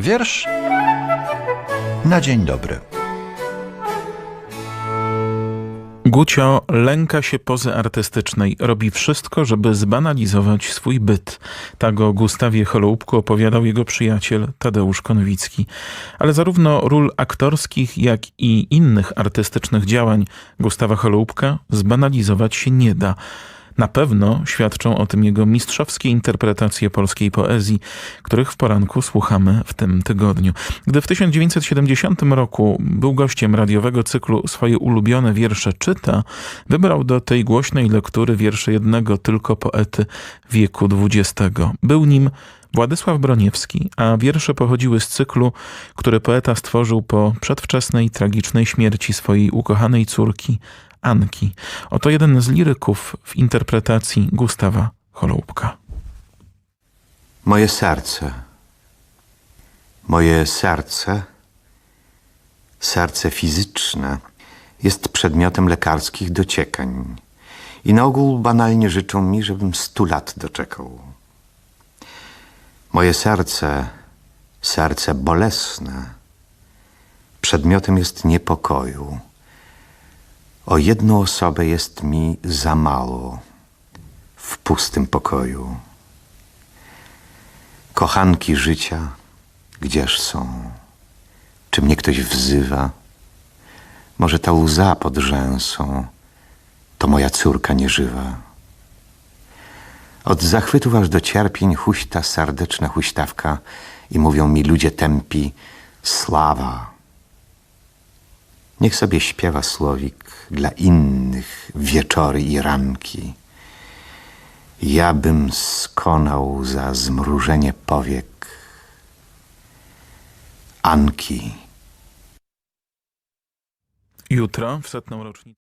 Wiersz na dzień dobry. Gucio lęka się pozy artystycznej, robi wszystko, żeby zbanalizować swój byt. Tak o Gustawie Holoubku opowiadał jego przyjaciel Tadeusz Konwicki. Ale zarówno ról aktorskich, jak i innych artystycznych działań Gustawa Holoubka zbanalizować się nie da. Na pewno świadczą o tym jego mistrzowskie interpretacje polskiej poezji, których w poranku słuchamy w tym tygodniu. Gdy w 1970 roku był gościem radiowego cyklu Swoje ulubione wiersze czyta, wybrał do tej głośnej lektury wiersze jednego tylko poety wieku XX. Był nim Władysław Broniewski, a wiersze pochodziły z cyklu, który poeta stworzył po przedwczesnej, tragicznej śmierci swojej ukochanej córki Anki. Oto jeden z liryków w interpretacji Gustawa Holoubka. Moje serce, moje serce, serce fizyczne, jest przedmiotem lekarskich dociekań i na ogół banalnie życzą mi, żebym stu lat doczekał. Moje serce, serce bolesne, przedmiotem jest niepokoju. O jedną osobę jest mi za mało w pustym pokoju. Kochanki życia, gdzież są? Czy mnie ktoś wzywa? Może ta łza pod rzęsą to moja córka nieżywa. Od zachwytów aż do cierpień huśta serdeczna huśtawka i mówią mi ludzie tępi sława. Niech sobie śpiewa słowik dla innych wieczory i ranki. Ja bym skonał za zmrużenie powiek Anki. Jutro, w setną rocznicę.